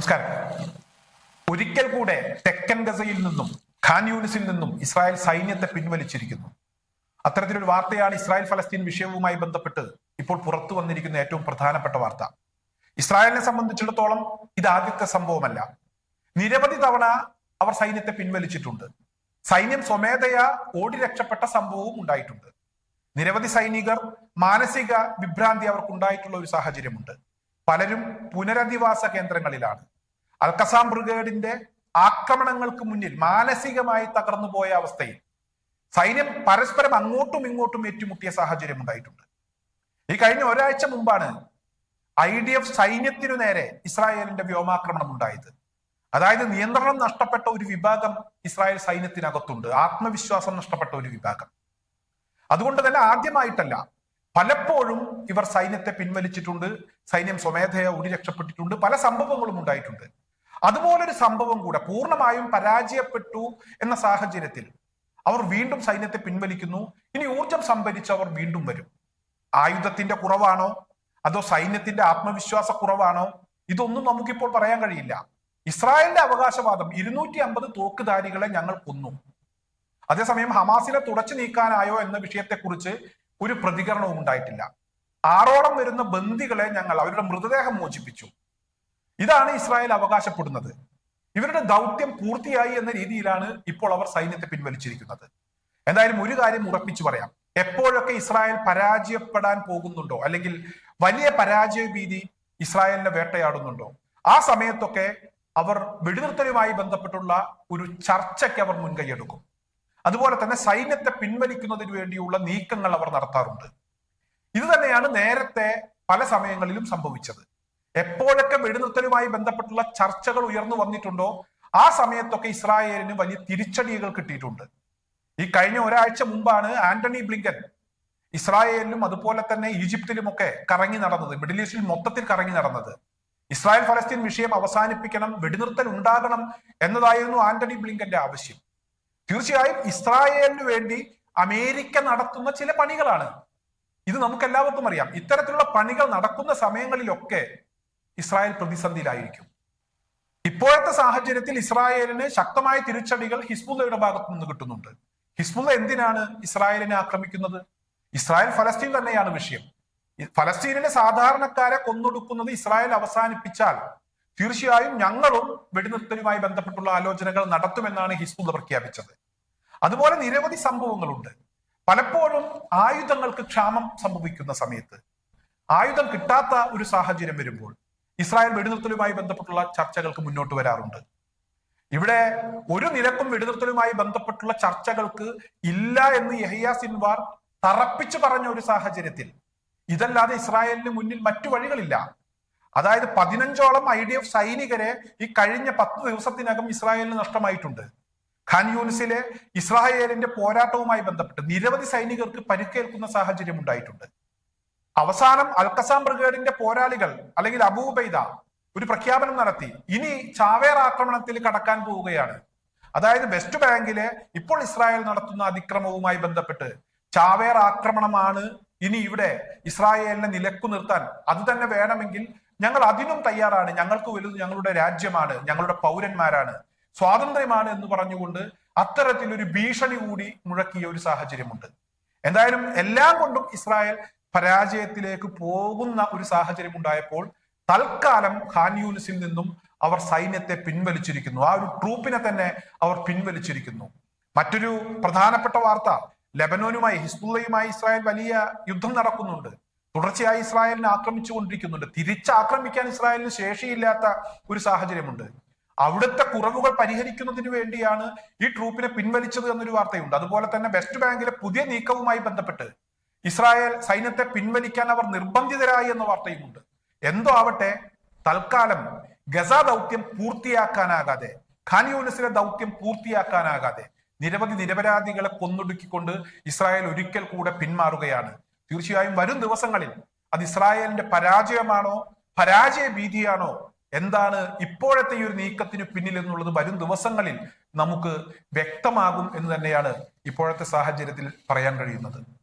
നമസ്കാരം. ഒരിക്കൽ കൂടെ തെക്കൻ ഗസയിൽ നിന്നും ഖാൻ യൂണിസിൽ നിന്നും ഇസ്രായേൽ സൈന്യത്തെ പിൻവലിച്ചിരിക്കുന്നു. അത്തരത്തിലൊരു വാർത്തയാണ് ഇസ്രായേൽ ഫലസ്തീൻ വിഷയവുമായി ബന്ധപ്പെട്ട് ഇപ്പോൾ പുറത്തു വന്നിരിക്കുന്ന ഏറ്റവും പ്രധാനപ്പെട്ട വാർത്ത. ഇസ്രായേലിനെ സംബന്ധിച്ചിടത്തോളം ഇത് ആദ്യത്തെ സംഭവമല്ല. നിരവധി തവണ അവർ സൈന്യത്തെ പിൻവലിച്ചിട്ടുണ്ട്. സൈന്യം സ്വമേധയാ ഓടി രക്ഷപ്പെട്ട സംഭവവും ഉണ്ടായിട്ടുണ്ട്. നിരവധി സൈനികർ മാനസിക വിഭ്രാന്തി അവർക്കുണ്ടായിട്ടുള്ള ഒരു സാഹചര്യമുണ്ട്. പലരും പുനരധിവാസ കേന്ദ്രങ്ങളിലാണ്. അൽക്കസാം ബ്രിഗേഡിന്റെ ആക്രമണങ്ങൾക്ക് മുന്നിൽ മാനസികമായി തകർന്നു പോയ അവസ്ഥയിൽ സൈന്യം പരസ്പരം അങ്ങോട്ടും ഇങ്ങോട്ടും ഏറ്റുമുട്ടിയ സാഹചര്യം ഉണ്ടായിട്ടുണ്ട്. ഈ കഴിഞ്ഞ ഒരാഴ്ച മുമ്പാണ് ഐ ഡി എഫ് സൈന്യത്തിനു നേരെ ഇസ്രായേലിന്റെ വ്യോമാക്രമണം ഉണ്ടായത്. അതായത് നിയന്ത്രണം നഷ്ടപ്പെട്ട ഒരു വിഭാഗം ഇസ്രായേൽ സൈന്യത്തിനകത്തുണ്ട്. ആത്മവിശ്വാസം നഷ്ടപ്പെട്ട ഒരു വിഭാഗം. അതുകൊണ്ട് തന്നെ ആദ്യമായിട്ടല്ല പലപ്പോഴും ഇവർ സൈന്യത്തെ പിൻവലിച്ചിട്ടുണ്ട് സൈന്യം സ്വമേധയ ഓടി രക്ഷപ്പെട്ടിട്ടുണ്ട് പല സംഭവങ്ങളും ഉണ്ടായിട്ടുണ്ട്. അതുപോലൊരു സംഭവം കൂടെ പൂർണമായും പരാജയപ്പെട്ടു എന്ന സാഹചര്യത്തിൽ അവർ വീണ്ടും സൈന്യത്തെ പിൻവലിക്കുന്നു. ഇനി ഊർജം സംഭരിച്ച് അവർ വീണ്ടും വരും. ആയുധത്തിന്റെ കുറവാണോ? അതോ സൈന്യത്തിന്റെ ആത്മവിശ്വാസ കുറവാണോ? ഇതൊന്നും നമുക്കിപ്പോൾ പറയാൻ കഴിയില്ല. ഇസ്രായേലിന്റെ അവകാശവാദം ഇരുന്നൂറ്റി അമ്പത് തോക്കുധാരികളെ ഞങ്ങൾ കൊന്നു. അതേസമയം ഹമാസിനെ തുടച്ചു നീക്കാനായോ എന്ന വിഷയത്തെക്കുറിച്ച് ഒരു പ്രതികരണവും ഉണ്ടായിട്ടില്ല. ആറോളം വരുന്ന ബന്ദികളെ ഞങ്ങൾ അവരുടെ മൃതദേഹം മോചിപ്പിച്ചു. ഇതാണ് ഇസ്രായേൽ അവകാശപ്പെടുന്നത്. ഇവരുടെ ദൗത്യം പൂർത്തിയായി എന്ന രീതിയിലാണ് ഇപ്പോൾ അവർ സൈന്യത്തെ പിൻവലിച്ചിരിക്കുന്നത്. എന്തായാലും ഒരു കാര്യം ഉറപ്പിച്ചു പറയാം. എപ്പോഴൊക്കെ ഇസ്രായേൽ പരാജയപ്പെടാൻ പോകുന്നുണ്ടോ അല്ലെങ്കിൽ വലിയ പരാജയ ഭീതി ഇസ്രായേലിനെ വേട്ടയാടുന്നുണ്ടോ ആ സമയത്തൊക്കെ അവർ വെടിനിർത്തലുമായി ബന്ധപ്പെട്ടുള്ള ഒരു ചർച്ചയ്ക്ക് അവർ മുൻകൈയെടുക്കും. അതുപോലെ തന്നെ സൈന്യത്തെ പിൻവലിക്കുന്നതിന് വേണ്ടിയുള്ള നീക്കങ്ങൾ അവർ നടത്താറുണ്ട്. ഇത് തന്നെയാണ് നേരത്തെ പല സമയങ്ങളിലും സംഭവിച്ചത്. എപ്പോഴൊക്കെ വെടിനിർത്തലുമായി ബന്ധപ്പെട്ടുള്ള ചർച്ചകൾ ഉയർന്നു വന്നിട്ടുണ്ടോ ആ സമയത്തൊക്കെ ഇസ്രായേലിന് വലിയ തിരിച്ചടികൾ കിട്ടിയിട്ടുണ്ട്. ഈ കഴിഞ്ഞ ഒരാഴ്ച മുമ്പാണ് ആന്റണി ബ്ലിങ്കൻ ഇസ്രായേലിലും അതുപോലെ തന്നെ ഈജിപ്തിലുമൊക്കെ കറങ്ങി നടന്നത് മിഡിൽ ഈസ്റ്റിൽ മൊത്തത്തിൽ കറങ്ങി നടന്നത്. ഇസ്രായേൽ ഫലസ്തീൻ വിഷയം അവസാനിപ്പിക്കണം വെടിനിർത്തൽ ഉണ്ടാകണം എന്നതായിരുന്നു ആന്റണി ബ്ലിങ്കന്റെ ആവശ്യം. തീർച്ചയായും ഇസ്രായേലിന് വേണ്ടി അമേരിക്ക നടത്തുന്ന ചില പണികളാണ്. ഇത് നമുക്കെല്ലാവർക്കും അറിയാം. ഇത്തരത്തിലുള്ള പണികൾ നടക്കുന്ന സമയങ്ങളിലൊക്കെ ഇസ്രായേൽ പ്രതിസന്ധിയിലായിരിക്കും. ഇപ്പോഴത്തെ സാഹചര്യത്തിൽ ഇസ്രായേലിന് ശക്തമായ തിരിച്ചടികൾ ഹിസ്ബുള്ളയുടെ ഭാഗത്തു നിന്ന് കിട്ടുന്നുണ്ട്. ഹിസ്ബുള്ള എന്തിനാണ് ഇസ്രായേലിനെ ആക്രമിക്കുന്നത്? ഇസ്രായേൽ ഫലസ്തീൻ തന്നെയാണ് വിഷയം. ഫലസ്തീനിലെ സാധാരണക്കാരെ കൊന്നൊടുക്കുന്നത് ഇസ്രായേൽ അവസാനിപ്പിച്ചാൽ തീർച്ചയായും ഞങ്ങളും വെടിനിർത്തലുമായി ബന്ധപ്പെട്ടുള്ള ആലോചനകൾ നടത്തുമെന്നാണ് ഹിസ്ബുള്ള പ്രഖ്യാപിച്ചത്. അതുപോലെ നിരവധി സംഭവങ്ങളുണ്ട്. പലപ്പോഴും ആയുധങ്ങൾക്ക് ക്ഷാമം സംഭവിക്കുന്ന സമയത്ത് ആയുധം കിട്ടാത്ത ഒരു സാഹചര്യം വരുമ്പോൾ ഇസ്രായേൽ വെടിനിർത്തലുമായി ബന്ധപ്പെട്ടുള്ള ചർച്ചകൾക്ക് മുന്നോട്ട് വരാറുണ്ട്. ഇവിടെ ഒരു നിരക്കും വെടിനിർത്തലുമായി ബന്ധപ്പെട്ടുള്ള ചർച്ചകൾക്ക് ഇല്ല എന്ന് യഹിയ സിൻവാർ തറപ്പിച്ചു പറഞ്ഞ ഒരു സാഹചര്യത്തിൽ. ഇതല്ലാതെ ഇസ്രായേലിന് മുന്നിൽ മറ്റു വഴികളില്ല. അതായത് പതിനഞ്ചോളം ഐ ഡി എഫ് സൈനികരെ ഈ കഴിഞ്ഞ പത്ത് ദിവസത്തിനകം ഇസ്രായേലിന് നഷ്ടമായിട്ടുണ്ട്. ഖാൻ യൂനിസിലെ ഇസ്രായേലിന്റെ പോരാട്ടവുമായി ബന്ധപ്പെട്ട് നിരവധി സൈനികർക്ക് പരിക്കേൽക്കുന്ന സാഹചര്യം ഉണ്ടായിട്ടുണ്ട്. അവസാനം അൽക്കസാം ബ്രിഗേഡിന്റെ പോരാളികൾ അല്ലെങ്കിൽ അബൂബൈദ ഒരു പ്രഖ്യാപനം നടത്തി. ഇനി ചാവേർ ആക്രമണത്തിൽ കടക്കാൻ പോവുകയാണ്. അതായത് വെസ്റ്റ് ബാങ്കിലെ ഇപ്പോൾ ഇസ്രായേൽ നടത്തുന്ന അതിക്രമവുമായി ബന്ധപ്പെട്ട് ചാവേർ ആക്രമണമാണ് ഇനി ഇവിടെ ഇസ്രായേലിനെ നിലക്കു നിർത്താൻ. അത് തന്നെ വേണമെങ്കിൽ ഞങ്ങൾ അതിനും തയ്യാറാണ്. ഞങ്ങൾക്ക് വലുത് ഞങ്ങളുടെ രാജ്യമാണ്. ഞങ്ങളുടെ പൗരന്മാരാണ്. സ്വാതന്ത്ര്യമാണ് എന്ന് പറഞ്ഞുകൊണ്ട് അത്തരത്തിലൊരു ഭീഷണി കൂടി മുഴക്കിയ ഒരു സാഹചര്യമുണ്ട്. എന്തായാലും എല്ലാം കൊണ്ടും ഇസ്രായേൽ പരാജയത്തിലേക്ക് പോകുന്ന ഒരു സാഹചര്യം ഉണ്ടായപ്പോൾ തൽക്കാലം ഖാൻ യൂനിസിൽ നിന്നും അവർ സൈന്യത്തെ പിൻവലിച്ചിരിക്കുന്നു. ആ ഒരു ട്രൂപ്പിനെ തന്നെ അവർ പിൻവലിച്ചിരിക്കുന്നു. മറ്റൊരു പ്രധാനപ്പെട്ട വാർത്ത ലെബനോനുമായി ഹിസ്ബുള്ളയുമായി ഇസ്രായേൽ വലിയ യുദ്ധം നടക്കുന്നുണ്ട്. തുടർച്ചയായി ഇസ്രായേലിനെ ആക്രമിച്ചുകൊണ്ടിരിക്കുന്നുണ്ട്. തിരിച്ചാക്രമിക്കാൻ ഇസ്രായേലിന് ശേഷിയില്ലാത്ത ഒരു സാഹചര്യമുണ്ട്. അവിടുത്തെ കുറവുകൾ പരിഹരിക്കുന്നതിന് വേണ്ടിയാണ് ഈ ട്രൂപ്പിനെ പിൻവലിച്ചത് എന്നൊരു വാർത്തയുണ്ട്. അതുപോലെ തന്നെ വെസ്റ്റ് ബാങ്കിലെ പുതിയ നീക്കവുമായി ബന്ധപ്പെട്ട് ഇസ്രായേൽ സൈന്യത്തെ പിൻവലിക്കാൻ അവർ നിർബന്ധിതരായി എന്ന വാർത്തയുമുണ്ട്. എന്തോ ആവട്ടെ തൽക്കാലം ഗസ ദൗത്യം പൂർത്തിയാക്കാനാകാതെ ഖാൻ ദൗത്യം പൂർത്തിയാക്കാനാകാതെ നിരവധി നിരപരാധികളെ കൊന്നൊടുക്കിക്കൊണ്ട് ഇസ്രായേൽ ഒരിക്കൽ കൂടെ പിന്മാറുകയാണ്. തീർച്ചയായും വരും ദിവസങ്ങളിൽ അത് ഇസ്രായേലിന്റെ പരാജയമാണോ പരാജയ ഭീതിയാണോ എന്താണ് ഇപ്പോഴത്തെ ഈ ഒരു നീക്കത്തിന് പിന്നിൽ എന്നുള്ളത് വരും ദിവസങ്ങളിൽ നമുക്ക് വ്യക്തമാകും എന്ന് തന്നെയാണ് ഇപ്പോഴത്തെ സാഹചര്യത്തിൽ പറയാൻ കഴിയുന്നത്.